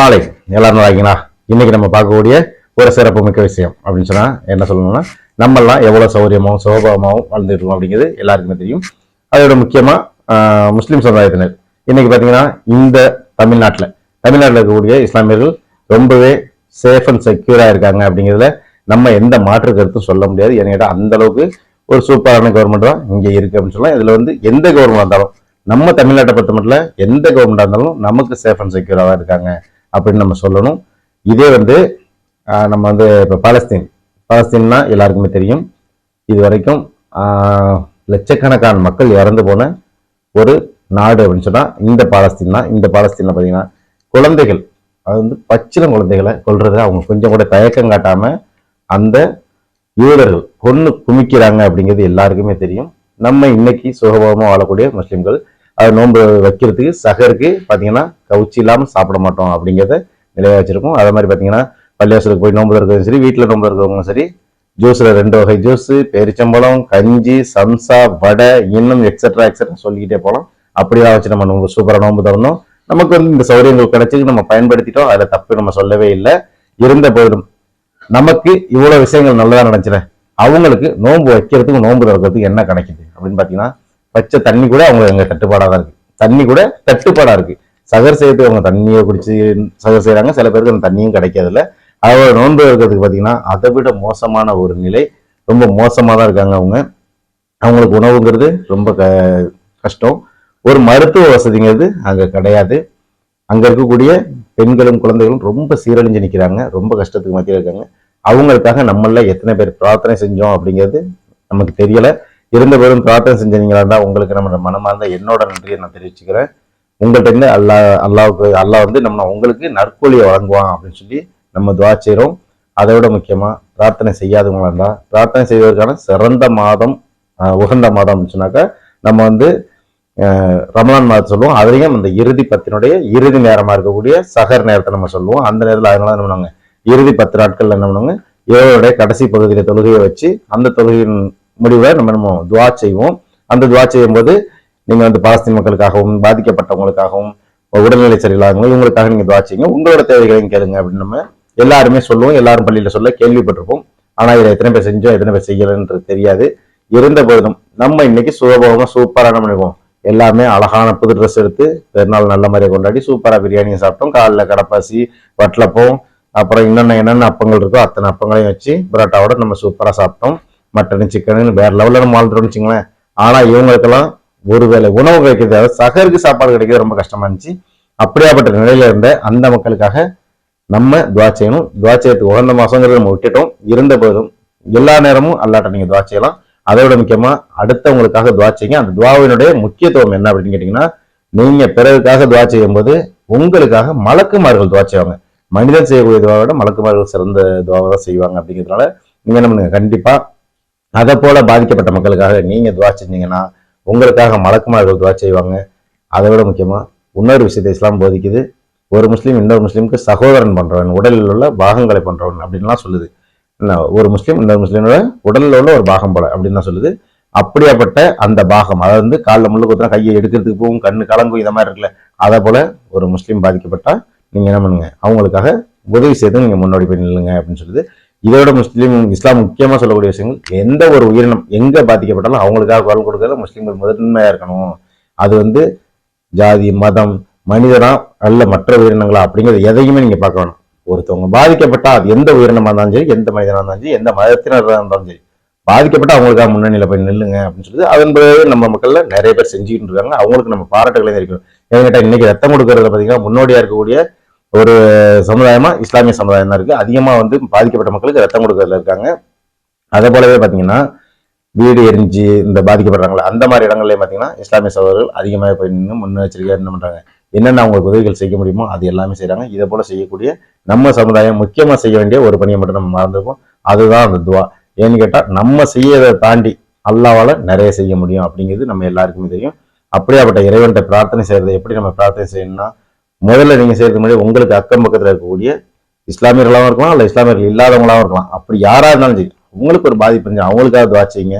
காலை எல்லாரும் நல்லா இன்னைக்கு நம்ம பார்க்கக்கூடிய ஒரு சிறப்பு மிக்க விஷயம் அப்படின்னு சொன்னா என்ன சொல்லணும்னா நம்மெல்லாம் எவ்வளவு சௌரியமாகவும் சுகபமாகவும் வாழ்ந்துட்டு இருக்கோம் அப்படிங்கிறது எல்லாருக்குமே தெரியும். அதோட முக்கியமா முஸ்லீம் சமுதாயத்தினர். இன்னைக்கு பாத்தீங்கன்னா இந்த தமிழ்நாட்டில் தமிழ்நாட்டில் இருக்கக்கூடிய இஸ்லாமியர்கள் ரொம்பவே சேஃப் அண்ட் செக்யூராக இருக்காங்க அப்படிங்கிறதுல நம்ம எந்த மாற்று கருத்தும் சொல்ல முடியாது. ஏன்னா அந்த அளவுக்கு ஒரு சூப்பரான கவர்மெண்ட் தான் இங்கே இருக்கு அப்படின்னு சொல்லலாம் இதுல வந்து எந்த கவர்மெண்ட் இருந்தாலும் நம்ம தமிழ்நாட்டை பொறுத்த மட்டும் எந்த கவர்மெண்ட்டாக இருந்தாலும் நமக்கு சேஃப் அண்ட் செக்யூராக தான் இருக்காங்க. அப்படின்னு நம்ம சொல்லணும். இதே வந்து ஆஹ், நம்ம வந்து இப்போ பாலஸ்தீன். பாலஸ்தீன்னா எல்லாருக்குமே தெரியும். இது வரைக்கும் ஆஹ், லட்சக்கணக்கான மக்கள் இறந்து போன ஒரு நாடு அப்படின்னு சொன்னா இந்த பாலஸ்தீன் தான். இந்த பாலஸ்தீனில் பார்த்தீங்கன்னா குழந்தைகள் அது வந்து பச்சிலம் குழந்தைகளை கொள்றது அவங்க கொஞ்சம் கூட தயக்கம் காட்டாம அந்த யூதர்கள் கொன்று குமிக்கிறாங்க அப்படிங்கிறது எல்லாருக்குமே தெரியும். நம்ம இன்னைக்கு சுகபோகமாக வாழக்கூடிய முஸ்லீம்கள் அது நோன்பு வைக்கிறதுக்கு சகருக்கு பார்த்தீங்கன்னா கவுச்சி இல்லாமல் சாப்பிட மாட்டோம் அப்படிங்கிறத நிலையாக வச்சுருக்கோம். அதே மாதிரி பார்த்தீங்கன்னா பள்ளிவாசலுக்கு போய் நோன்பு இருக்கிறதும் சரி வீட்டில் நோன்பு இருக்கிறவங்களும் சரி ஜூஸில் ரெண்டு வகை ஜூஸ் பெரிச்சம்பழம் கஞ்சி சம்சா வடை இன்னும் எக்ஸெட்ரா எக்ஸட்ரா சொல்லிக்கிட்டே போகலாம். அப்படியெல்லாம் வச்சு நம்ம நோன்பு சூப்பராக நோன்பு திறந்தோம். நமக்கு வந்து இந்த சௌகரியங்கள் கிடைச்சி நம்ம பயன்படுத்திட்டோம். அதில் தப்பு நம்ம சொல்லவே இல்லை. இருந்த போதிலும் நமக்கு இவ்வளோ விஷயங்கள் நல்லதா நினச்சிட அவங்களுக்கு நோன்பு வைக்கிறதுக்கு நோன்பு திறக்கிறதுக்கு என்ன கிடைக்குது அப்படின்னு பார்த்தீங்கன்னா பச்சை தண்ணி கூட அவங்க அங்கே தட்டுப்பாடாக தான் இருக்குது தண்ணி கூட தட்டுப்பாடாக இருக்குது சகர் செய்யறதுக்கு அவங்க தண்ணியை குடிச்சு சகர் செய்கிறாங்க சில பேருக்கு அந்த தண்ணியும் கிடைக்கிறதில்ல அதோட நோன்பு இருக்கிறதுக்கு பார்த்தீங்கன்னா அதை விட மோசமான ஒரு நிலை. ரொம்ப மோசமாக தான் இருக்காங்க அவங்க. அவங்களுக்கு உணவுங்கிறது ரொம்ப க கஷ்டம். ஒரு மருத்துவ வசதிங்கிறது அங்கே கிடையாது. அங்கே இருக்கக்கூடிய பெண்களும் குழந்தைகளும் ரொம்ப சீரழிஞ்சு நிற்கிறாங்க ரொம்ப கஷ்டத்துக்கு மத்தியில் இருக்காங்க. அவங்களுக்காக நம்மள எத்தனை பேர் பிரார்த்தனை செஞ்சோம் அப்படிங்கிறது நமக்கு தெரியலை. இருந்த பெரும் பிரார்த்தனை செஞ்சீங்களா இருந்தால் உங்களுக்கு நம்ம மனமார்ந்த என்னோட நன்றியை நான் தெரிவிச்சுக்கிறேன். உங்கள்கிட்ட இருந்து அல்லாஹ் அல்லாவுக்கு அல்லாஹ் வந்து நம்ம உங்களுக்கு நற்கூலியை வழங்குவான் அப்படின்னு சொல்லி நம்ம துவா செய்கிறோம் அதை விட முக்கியமாக பிரார்த்தனை செய்யாதவங்களா இருந்தால் பிரார்த்தனை செய்வதற்கான சிறந்த மாதம் உகந்த மாதம் அப்படின்னு சொன்னாக்கா நம்ம வந்து ரமலான் மாதம் சொல்லுவோம். அதுலேயும் அந்த இறுதி பத்தினுடைய இறுதி நேரமாக இருக்கக்கூடிய சகர் நேரத்தை நம்ம சொல்லுவோம். அந்த நேரத்தில் அதனால என்ன பண்ணுவாங்க? இறுதி பத்து நாட்களில் என்ன பண்ணுவாங்க? இரவுடைய கடைசி பகுதியில் தொழுகையை வச்சு அந்த தொழுகையின் முடிவை நம்ம நம்ம துவா செய்வோம். அந்த துவா செய்யும் போது நீங்கள் வந்து பாலஸ்தீன் மக்களுக்காகவும் பாதிக்கப்பட்டவங்களுக்காகவும் உடல்நிலை சரியில்லாதவங்க இவங்களுக்காக நீங்கள் துவா செய்யுங்க. உங்களோட தேவைகளையும் கேளுங்க அப்படின்னு நம்ம எல்லாருமே சொல்லுவோம். எல்லாரும் பள்ளியில் சொல்ல கேள்விப்பட்டிருப்போம். ஆனால் இதை எத்தனை பேர் செஞ்சோம் எத்தனை பேர் செய்யலன்றது தெரியாது. இருந்த போதிலும் நம்ம இன்னைக்கு சுகபோகமாக சூப்பராக நம்ம பண்ணிருக்கோம் எல்லாமே அழகான புது ட்ரெஸ் எடுத்து பெருநாள் நல்ல மாதிரியை கொண்டாடி சூப்பராக பிரியாணியை சாப்பிட்டோம். காலில் கடப்பாசி வட்டலப்பம் அப்புறம் என்னென்ன என்னென்ன அப்பங்கள் இருக்கோ அத்தனை அப்பங்களையும் வச்சு பரோட்டாவோட நம்ம சூப்பராக சாப்பிட்டோம். மட்டன் சிக்கனு வேற லெவலில் நம்ம வாழ்ந்துட்டோம்னு வச்சுங்களேன் ஆனால் இவங்களுக்கெல்லாம் ஒருவேளை உணவு கிடைக்கிறது அதாவது சகருக்கு சாப்பாடு கிடைக்கிறது ரொம்ப கஷ்டமா இருந்துச்சு. அப்படியாப்பட்ட நிலையில இருந்த அந்த மக்களுக்காக நம்ம துவா செய்யணும். துவா செய்யறதுக்கு உகந்த மாசங்கிறத நம்ம விட்டுட்டோம். இருந்த போதும் எல்லா நேரமும் அல்லாட்ட நீங்க துவா செய்யலாம். அதை விட முக்கியமா அடுத்தவங்களுக்காக துவா செய்யுங்க. அந்த துவாவினுடைய முக்கியத்துவம் என்ன அப்படின்னு கேட்டீங்கன்னா நீங்க பிறருக்காக துவா செய்யும் போது உங்களுக்காக மலக்குமார்கள் துவா செய்வாங்க. மனிதன் செய்யக்கூடிய துவாவை விட மலக்குமார்கள் சிறந்த துவாவை தான் செய்வாங்க அப்படிங்கிறதுனால நீங்க என்ன பண்ணுங்க கண்டிப்பா அதை போல பாதிக்கப்பட்ட மக்களுக்காக நீங்க துவா செஞ்சீங்கன்னா உங்களுக்காக மலக்குமார்கள் துவா செய்வாங்க. அதை விட முக்கியமா இன்னொரு விஷயத்தை இஸ்லாம் போதிக்குது. ஒரு முஸ்லீம் இன்னொரு முஸ்லீமுக்கு சகோதரன் பண்றவன் உடலில் உள்ள பாகங்களை பண்றவன் அப்படின்லாம் சொல்லுது. என்ன, ஒரு முஸ்லீம் இன்னொரு முஸ்லீமோட உடலில் உள்ள ஒரு பாகம் போல அப்படின்னு தான் சொல்லுது. அப்படியாப்பட்ட அந்த பாகம் அதாவது வந்து காலில் முள்ளு குத்துனா கையை எடுக்கிறதுக்கு போகும் கண்ணு கலங்கும் இதை மாதிரி இருக்குல்ல அதை போல ஒரு முஸ்லீம் பாதிக்கப்பட்டா நீங்க என்ன பண்ணுங்க? அவங்களுக்காக உதவி செய்து நீங்க முன்னோடி போய் நில்லுங்க அப்படின்னு சொல்லுது. இதோட முஸ்லீம் இஸ்லாம் முக்கியமாக சொல்லக்கூடிய விஷயங்கள் எந்த ஒரு உயிரினம் எங்கே பாதிக்கப்பட்டாலும் அவங்களுக்காக குரல் கொடுக்கறது முஸ்லீம்கள் முதன்மையாக இருக்கணும். அது வந்து ஜாதி மதம் மனிதனா அல்ல மற்ற உயிரினங்களா அப்படிங்கிறது எதையுமே நீங்கள் பார்க்க வேணும். ஒருத்தவங்க பாதிக்கப்பட்டா அது எந்த உயிரினமாக இருந்தாலும் சரி எந்த மனிதனாக இருந்தாலும் சரி எந்த மதத்தினராக இருந்தாலும் சரி பாதிக்கப்பட்ட அவங்களுக்காக முன்னணியில் போய் நில்லுங்க அப்படின்னு சொல்லிட்டு அதன் பிறகு நம்ம மக்களில் நிறைய பேர் செஞ்சுக்கிட்டு இருக்காங்க. அவங்களுக்கு நம்ம பாராட்டுகளை தெரிவிக்கணும். என்கிட்ட இன்னைக்கு ரத்தம் கொடுக்கறதுல பார்த்தீங்கன்னா முன்னோடியாக இருக்கக்கூடிய ஒரு சமுதாயமா இஸ்லாமிய சமுதாயம் தான் இருக்கு. அதிகமா வந்து பாதிக்கப்பட்ட மக்களுக்கு ரத்தம் கொடுக்கறதுல இருக்காங்க. அதே போலவே பாத்தீங்கன்னா வீடு எரிஞ்சு இந்த பாதிக்கப்படுறாங்களே அந்த மாதிரி இடங்கள்லயும் பாத்தீங்கன்னா இஸ்லாமிய சகோதரர்கள் அதிகமாக போய் நின்று முன்னெச்சரிக்கையாக என்ன பண்றாங்க? என்னென்ன அவங்களுக்கு உதவிகள் செய்ய முடியுமோ அது எல்லாமே செய்கிறாங்க இதை போல செய்யக்கூடிய நம்ம சமுதாயம் முக்கியமா செய்ய வேண்டிய ஒரு பணியை மட்டும் நம்ம மறந்துருக்கோம் அதுதான் அந்த துவா. ஏன்னு கேட்டா நம்ம செய்யறதை தாண்டி அல்லாவால நிறைய செய்ய முடியும் அப்படிங்கிறது நம்ம எல்லாருக்குமே தெரியும். அப்படியாப்பட்ட இறைவன்கிட்ட பிரார்த்தனை செய்யறதை எப்படி நம்ம பிரார்த்தனை செய்யணும்னா முதல்ல நீங்கள் செய்கிறது முன்னாடி உங்களுக்கு அக்கம் பக்கத்தில் இருக்கக்கூடிய இஸ்லாமியர்களாகவும் இருக்கலாம் இல்லை இஸ்லாமியர்கள் இல்லாதவங்களாகவும் இருக்கலாம். அப்படி யாராக இருந்தாலும் சரி உங்களுக்கு ஒரு பாதிப்பு இருந்துச்சு அவங்களுக்காக துவா செய்யுங்க.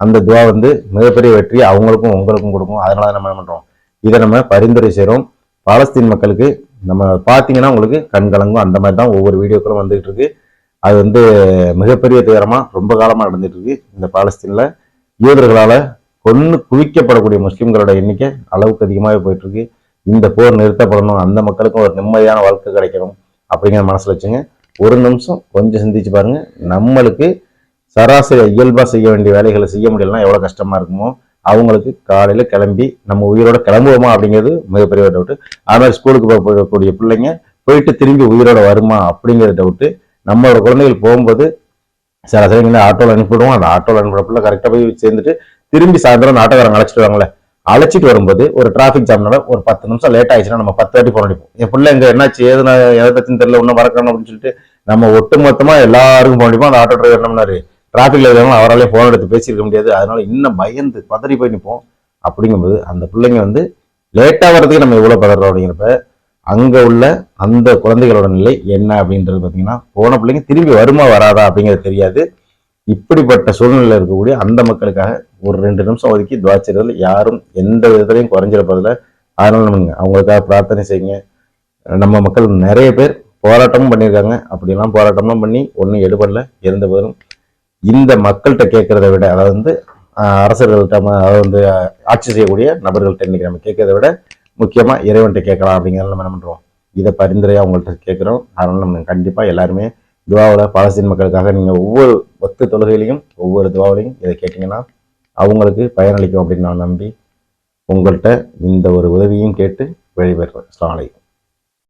அந்த துவா வந்து மிகப்பெரிய வெற்றி அவங்களுக்கும் உங்களுக்கும் கொடுக்கும். அதனால நம்ம என்ன பண்ணுறோம் இதை நம்ம பரிந்துரை செய்கிறோம் பாலஸ்தீன் மக்களுக்கு நம்ம பார்த்தீங்கன்னா உங்களுக்கு கண்கலங்கும் அந்த மாதிரி தான் ஒவ்வொரு வீடியோக்களும் வந்துகிட்டு இருக்கு. அது வந்து மிகப்பெரிய துயரமாக ரொம்ப காலமாக நடந்துட்டு இருக்கு இந்த பாலஸ்தீனில். யூதர்களால் கொன்று குவிக்கப்படக்கூடிய முஸ்லீம்களோட எண்ணிக்கை அளவுக்கு அதிகமாகவே போயிட்டுருக்கு இந்த போர் நிறுத்தப்படணும் அந்த மக்களுக்கும் ஒரு நிம்மதியான வாழ்க்கை கிடைக்கணும் அப்படிங்கிற மனசில் வச்சுங்க. ஒரு நிமிஷம் கொஞ்சம் சிந்திச்சு பாருங்க. நம்மளுக்கு சராசரி இயல்பாக செய்ய வேண்டிய வேலைகளை செய்ய முடியலன்னா எவ்வளோ கஷ்டமா இருக்குமோ அவங்களுக்கு காலையில் கிளம்பி நம்ம உயிரோட கிளம்புவோமா அப்படிங்கிறது மிகப்பெரிய டவுட்டு டவுட் அது மாதிரி ஸ்கூலுக்கு போகக்கூடிய பிள்ளைங்க போயிட்டு திரும்பி உயிரோட வருமா அப்படிங்கிற டவுட்டு நம்மளோட குழந்தைகள் போகும்போது சில சராசரி ஆட்டோவில் அனுப்பிவிடுவோம். அந்த ஆட்டோவில் அனுப்புற பிள்ளை கரெக்டாக போய் சேர்ந்துட்டு திரும்பி சாயந்தரம் அந்த ஆட்டோக்காரங்க அழைச்சிட்டு வாங்களே அழைச்சிட்டு வரும்போது ஒரு டிராஃபிக் ஜாம்னால ஒரு பத்து நிமிஷம் லேட் ஆயிடுச்சுன்னா நம்ம பத்து வாட்டி போன் அடிப்போம். என் பிள்ளை எங்கே என்னாச்சு? எதுனா எதாச்சும் தெரியல ஒன்றும் வரக்கணும் அப்படின்னு சொல்லிட்டு நம்ம ஒட்டு மொத்தமாக எல்லாருக்கும் போன் அடிப்போம். அந்த ஆட்டோ டிரைவர் என்ன பண்ணாரு? டிராஃபிக்ல இருக்கிறவங்க அவராலே ஃபோன் எடுத்து பேசியிருக்க முடியாது. அதனால இன்னும் பயந்து பதறி போய் நிற்போம் அப்படிங்கும்போது அந்த பிள்ளைங்க வந்து லேட்டாக வர்றதுக்கு நம்ம எவ்வளோ பதறோம் அப்படிங்கிறப்ப அங்கே உள்ள அந்த குழந்தைகளோட நிலை என்ன அப்படின்றது பார்த்தீங்கன்னா போன பிள்ளைங்க திரும்பி வருமா வராதா அப்படிங்கிறது தெரியாது. இப்படிப்பட்ட சூழ்நிலையில் இருக்கக்கூடிய அந்த மக்களுக்காக ஒரு ரெண்டு நிமிஷம் ஒதுக்கி துவாச்சிறதுல யாரும் எந்த விதத்துலையும் குறைஞ்சிட போறதில்ல அதனால நம்ம அவங்களுக்காக பிரார்த்தனை செய்யுங்க. நம்ம மக்கள் நிறைய பேர் போராட்டமும் பண்ணியிருக்காங்க. அப்படிலாம் போராட்டம்லாம் பண்ணி ஒன்றும் எடுபடல இருந்த போதும் இந்த மக்கள்கிட்ட கேட்கறத விட அதாவது வந்து அரசர்கள்ட்ட அதாவது வந்து ஆட்சி செய்யக்கூடிய நபர்கள்ட்ட இன்னைக்கு நம்ம கேட்கறத விட முக்கியமாக இறைவன்கிட்ட கேட்கலாம் அப்படிங்கிறத நம்ம என்ன பண்ணுறோம் இதை பரிந்துரையாக அவங்கள்ட்ட கேட்குறோம். அதனால் நம்ம கண்டிப்பாக எல்லாருமே துவாவில் பாலஸ்தீன் மக்களுக்காக நீங்கள் ஒவ்வொரு ஒத்து தொழுகையிலையும் ஒவ்வொரு துவாவிலையும் இதை கேட்டிங்கன்னா அவங்களுக்கு பயனளிக்கும் அப்படின்னு நான் நம்பி உங்கள்கிட்ட இந்த ஒரு உதவியும் கேட்டு வெளிபெறுறேன் அஸ்ஸலாமு அலைக்கும்.